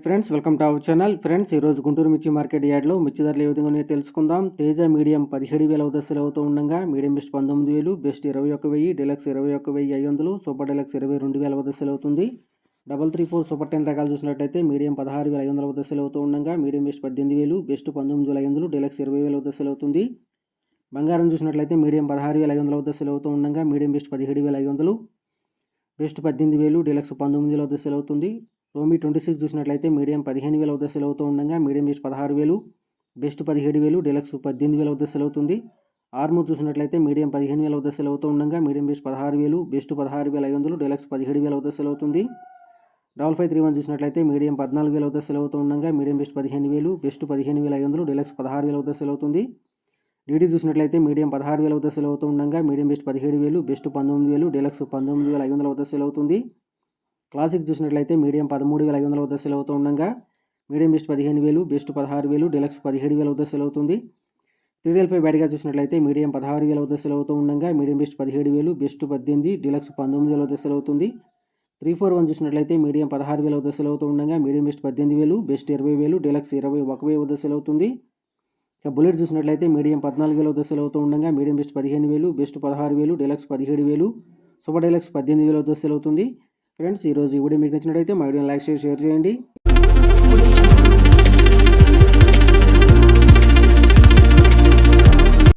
Friends welcome to our channel. Friends ఈరోజు గుంటూరు మిర్చి market యార్డ్లో మిర్చి ధరలు ఏ విధంగా ఉన్నాయో తెలుసుకుందాం. తేజ మీడియం పదిహేడు వేల దశలు అవుతూ ఉండగా మీడియం బెస్ట్ పంతొమ్మిది వేలు బెస్ట్ ఇరవై ఒక వెయ్యి డెలక్స్ ఇరవై ఒక వెయ్యి ఐదు వందలు సూపర్ డెలక్స్ ఇరవై రెండు వేల దశలు అవుతుంది. Double three four super ten రకాలు చూసినట్టయితే మీడియం పదహారు వేల ఐదు వందల దశలు అవుతూ ఉండగా మీడియం బెస్ట్ పద్దెనిమిది వేలు బెస్ట్ పంతొమ్మిది వేల ఐదు వందలు డెలక్స్ ఇరవై వేల దశలు అవుతుంది. బంగారం చూసినట్లయితే మీడియం పదహారు వేల ఐదు వందల దశలు అవుతూ ఉండగా మీడియం బెస్ట్ పదిహేడు వేల ఐదు వందలు బెస్ట్ పద్దెనిమిది వేలు డీలక్స్ పంతొమ్మిది వేల దశలు అవుతుంది. రోమీ ట్వంటీ సిక్స్ చూసినట్లయితే మీడియం పదిహేను వేల దశలు అవుతూ ఉండగా మీడియం బెస్ట్ పదహారు వేలు బెస్ట్ పదిహేడు వేలు డెలక్స్ పద్దెనిమిది వేల దశలు అవుతుంది ఆర్మూర్ చూసినట్లయితే మీడియం పదిహేను వేల దశలు అవుతూ ఉండగా మీడియం బెస్ట్ పదహారు వేలు బెస్ట్ పదహారు వేల ఐదు వందలు డెలక్స్ పదిహేడు వేల దశలు అవుతుంది డబల్ ఫైవ్ త్రీ వన్ చూసినట్లయితే మీడియం పద్నాలుగు వేల దశలు అవుతూ ఉండగా మీడియం బెస్ట్ పదిహేను వేలు బెస్ట్ పదిహేను వేల ఐదు వందలు డీలక్స్ పదహారు వేల దశలు అవుతుంది డీడీ చూసినట్లయితే మీడియం పదహారు వేల దశలు అవుతూ ఉండగా మీడియం బెస్ట్ పదిహేడు వేలు బెస్ట్ పంతొమ్మిది వేలు డెలక్స్ పంతొమ్మిది వేల ఐదు వందల దశలు అవుతుంది క్లాసిక్ చూసినట్లయితే మీడియం పదమూడు వేల ఐదు వందల దశలు అవుతూ ఉండగా మీడియం బెస్ట్ పదిహేను వేలు బెస్ట్ పదహారు వేలు డెలక్స్ పదిహేడు వేల దశలు అవుతుంది. త్రీ డీఎల్పై బ్యాట్గా చూసినట్లయితే మీడియం పదహారు వేల దశలు అవుతూ ఉండగా మీడియం బెస్ట్ పదిహేడు వేలు బెస్ట్ పద్దెనిమిది డీలక్స్ పంతొమ్మిది వేల దశలు అవుతుంది. త్రీ ఫోర్ వన్ చూసినట్లయితే మీడియం పదహారు వేల దశలు అవుతూ ఉండగా మీడియం బెస్ట్ పద్దెనిమిది వేలు బెస్ట్ ఇరవై వేలు డీలక్స్ ఇరవై ఒక వెయ్యి దశలు అవుతుంది. ఇక బుల్లెట్ చూసినట్లయితే మీడియం పద్నాలుగు వేల దశలు అవుతూ ఉండగా మీడియం బెస్ట్ పదిహేను వేలు బెస్ట్ పదహారు వేలు డీలక్స్ పదిహేడు వేలు సూపర్ డీలక్స్ పద్దెనిమిది వేల దశలు అవుతుంది. ఫ్రెండ్స్ ఈరోజు ఈ వీడియో మీకు నచ్చినట్టయితే మా వీడియోని లైక్ చేసి షేర్ చేయండి.